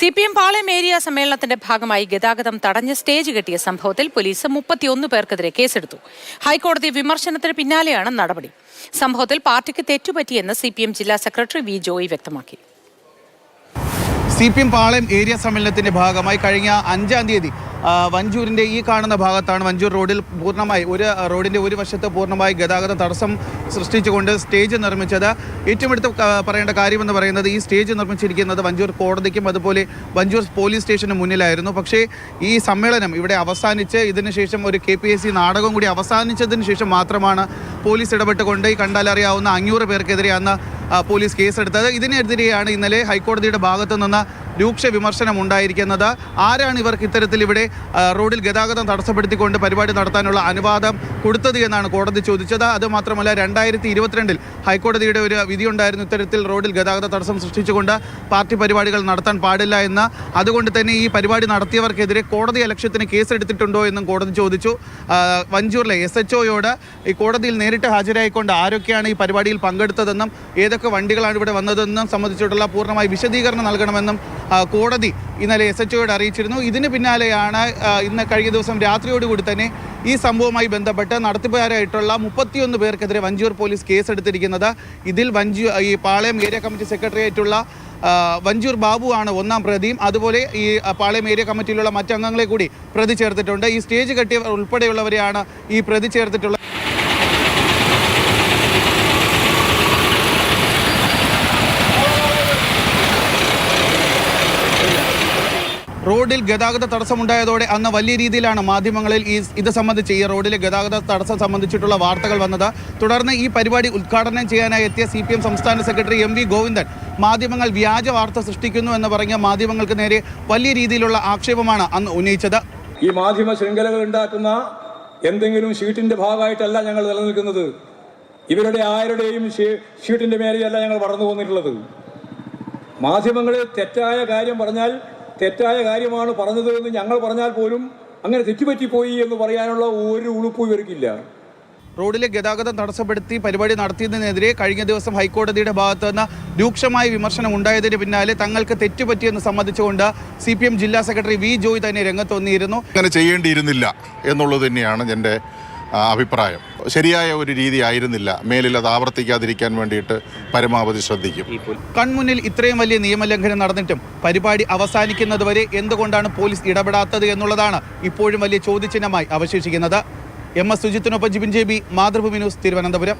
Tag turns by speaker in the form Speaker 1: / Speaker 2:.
Speaker 1: C P M Palayam area സമ്മേളനത്തിന്റെ ഭാഗമായി ഗതാഗതം തടഞ്ഞ് സ്റ്റേജ് കെട്ടിയ സംഭവത്തിൽ പോലീസ് മുപ്പത്തിയൊന്ന് പേർക്കെതിരെ കേസെടുത്തു. ഹൈക്കോടതി വിമർശനത്തിന് പിന്നാലെയാണ് നടപടി. സംഭവത്തിൽ പാർട്ടിക്ക് തെറ്റുപറ്റിയെന്ന് സി പി എം ജില്ലാ സെക്രട്ടറി വി ജോയി വ്യക്തമാക്കി.
Speaker 2: C P M Palayam area സമ്മേളനത്തിന്റെ ഭാഗമായി കഴിഞ്ഞ അഞ്ചാം തീയതി ആ, വഞ്ചൂരിന്റെ ഈ കാണുന്ന ഭാഗത്താണ് വഞ്ചൂർ റോഡിൽ പൂർണമായി ഒരു റോഡിന്റെ ഒരു വശത്ത് പൂർണമായി ഗതാഗത തടസ്സം സൃഷ്ടിച്ചുകൊണ്ട് സ്റ്റേജ് നിർമ്മിച്ചത്. ഏറ്റവും എടുത്ത് പറയേണ്ട കാര്യമെന്ന് പറയുന്നത് ഈ സ്റ്റേജ് നിർമ്മിച്ചിരിക്കുന്നത് വഞ്ചൂർ കോടതിക്കും അതുപോലെ വഞ്ചൂർ പോലീസ് സ്റ്റേഷന് മുന്നിലായിരുന്നു. പക്ഷേ ഈ സമ്മേളനം ഇവിടെ അവസാനിച്ച് ഇതിനുശേഷം ഒരു കെ പി എസ് സി നാടകം കൂടി അവസാനിച്ചതിന് ശേഷം മാത്രമാണ് പോലീസ് ഇടപെട്ടുകൊണ്ട് ഈ കണ്ടാലറിയാവുന്ന അഞ്ഞൂറ് പേർക്കെതിരെ അന്ന് പോലീസ് കേസെടുത്തത്. ഇതിനെതിരെയാണ് ഇന്നലെ ഹൈക്കോടതിയുടെ ഭാഗത്തു നിന്ന് രൂക്ഷ വിമർശനം ഉണ്ടായിരിക്കുന്നത്. ആരാണ് ഇവർക്ക് ഇത്തരത്തിൽ ഇവിടെ റോഡിൽ ഗതാഗതം തടസ്സപ്പെടുത്തിക്കൊണ്ട് പരിപാടി നടത്താനുള്ള അനുവാദം കൊടുത്തത് എന്നാണ് കോടതി ചോദിച്ചത്. അത് മാത്രമല്ല രണ്ടായിരത്തി ഇരുപത്തിരണ്ടിൽ ഹൈക്കോടതിയുടെ ഒരു വിധിയുണ്ടായിരുന്നു ഇത്തരത്തിൽ റോഡിൽ ഗതാഗത തടസ്സം സൃഷ്ടിച്ചുകൊണ്ട് പാർട്ടി പരിപാടികൾ നടത്താൻ പാടില്ല എന്ന്. അതുകൊണ്ട് തന്നെ ഈ പരിപാടി നടത്തിയവർക്കെതിരെ കോടതി അലക്ഷ്യത്തിന് കേസെടുത്തിട്ടുണ്ടോ എന്നും കോടതി ചോദിച്ചു. വഞ്ചൂരിലെ എസ് എച്ച് ഒയോട് ഈ കോടതിയിൽ നേരിട്ട് ഹാജരായിക്കൊണ്ട് ആരൊക്കെയാണ് ഈ പരിപാടിയിൽ പങ്കെടുത്തതെന്നും ഏതൊക്കെ വണ്ടികളാണ് ഇവിടെ വന്നതെന്നും സംബന്ധിച്ചിട്ടുള്ള പൂർണമായി വിശദീകരണം നൽകണമെന്നും കോടതി ഇന്നലെ എസ് എച്ച് ഒയോട് അറിയിച്ചിരുന്നു. ഇതിന് പിന്നാലെയാണ് ഇന്ന് കഴിഞ്ഞ ദിവസം രാത്രിയോടുകൂടി തന്നെ ഈ സംഭവവുമായി ബന്ധപ്പെട്ട് നടത്തിപ്പുകാരായിട്ടുള്ള മുപ്പത്തിയൊന്ന് പേർക്കെതിരെ വഞ്ചിയൂർ പോലീസ് കേസെടുത്തിരിക്കുന്നത്. ഇതിൽ വഞ്ചി ഈ പാളയം ഏരിയ കമ്മിറ്റി സെക്രട്ടറി ആയിട്ടുള്ള ആ, വഞ്ചൂർ ബാബു ആണ് ഒന്നാം പ്രതിയും. അതുപോലെ ഈ പാളയം ഏരിയ കമ്മിറ്റിയിലുള്ള മറ്റംഗങ്ങളെ കൂടി പ്രതി ചേർത്തിട്ടുണ്ട്. ഈ സ്റ്റേജ് കെട്ടിയവർ ഉൾപ്പെടെയുള്ളവരെയാണ് ഈ പ്രതി ചേർത്തിട്ടുള്ളത് റോഡിൽ ഗതാഗത തടസ്സമുണ്ടായതോടെ അന്ന് വലിയ രീതിയിലാണ് മാധ്യമങ്ങളിൽ ഈ ഇത് സംബന്ധിച്ച് ഈ റോഡിലെ ഗതാഗത തടസ്സം സംബന്ധിച്ചിട്ടുള്ള വാർത്തകൾ വന്നത്. തുടർന്ന് ഈ പരിപാടി ഉദ്ഘാടനം ചെയ്യാനായി എത്തിയ സി സംസ്ഥാന സെക്രട്ടറി എം വി ഗോവിന്ദൻ മാധ്യമങ്ങൾ വ്യാജ വാർത്ത സൃഷ്ടിക്കുന്നു എന്ന് പറഞ്ഞ മാധ്യമങ്ങൾക്ക് നേരെ വലിയ രീതിയിലുള്ള ആക്ഷേപമാണ് അന്ന് ഉന്നയിച്ചത്.
Speaker 3: ഈ മാധ്യമ ശൃംഖലകൾ ഉണ്ടാക്കുന്ന എന്തെങ്കിലും ഷീറ്റിന്റെ ഭാഗമായിട്ടല്ല ഞങ്ങൾ നിലനിൽക്കുന്നത്. ഇവരുടെ ആരുടെയും ഷീറ്റിന്റെ മേലെയല്ല ഞങ്ങൾ വളർന്നു പോന്നിട്ടുള്ളത് മാധ്യമങ്ങളിൽ തെറ്റായ കാര്യം പറഞ്ഞാൽ തെറ്റായ കാര്യമാണ് പറഞ്ഞത് എന്ന് ഞങ്ങൾ പറഞ്ഞാൽ പോലും അങ്ങനെ തെറ്റുപറ്റിപ്പോയി എന്ന് പറയാനുള്ള ഒരു ഉളുപ്പും ഇവർക്കില്ല.
Speaker 2: റോഡിലെ ഗതാഗതം തടസ്സപ്പെടുത്തി പരിപാടി നടത്തിയതിനെതിരെ കഴിഞ്ഞ ദിവസം ഹൈക്കോടതിയുടെ ഭാഗത്തു നിന്ന് രൂക്ഷമായ വിമർശനം ഉണ്ടായതിന് പിന്നാലെ തങ്ങൾക്ക് തെറ്റുപറ്റിയെന്ന് സംബന്ധിച്ചുകൊണ്ട് സി പി എം ജില്ലാ സെക്രട്ടറി വി ജോയ് തന്നെ രംഗത്ത് വന്നിരുന്നു.
Speaker 4: അങ്ങനെ ചെയ്യേണ്ടിയിരുന്നില്ല എന്നുള്ളത് തന്നെയാണ് എന്റെ അഭിപ്രായം. ശരിയായ ഒരു രീതി ആയിരുന്നില്ല. മേലിൽ അത് ആവർത്തിക്കാതിരിക്കാൻ വേണ്ടിയിട്ട് പരമാവധി ശ്രദ്ധിക്കും.
Speaker 2: കൺമുന്നിൽ ഇത്രയും വലിയ നിയമലംഘനം നടന്നിട്ടും പരിപാടി അവസാനിക്കുന്നതുവരെ എന്തുകൊണ്ടാണ് പോലീസ് ഇടപെടാത്തത് എന്നുള്ളതാണ് ഇപ്പോഴും വലിയ ചോദ്യചിഹ്നമായി അവശേഷിക്കുന്നത്. M S സുജിത്തിനൊപ്പം Jibin J B Mathrubhumi news Thiruvananthapuram.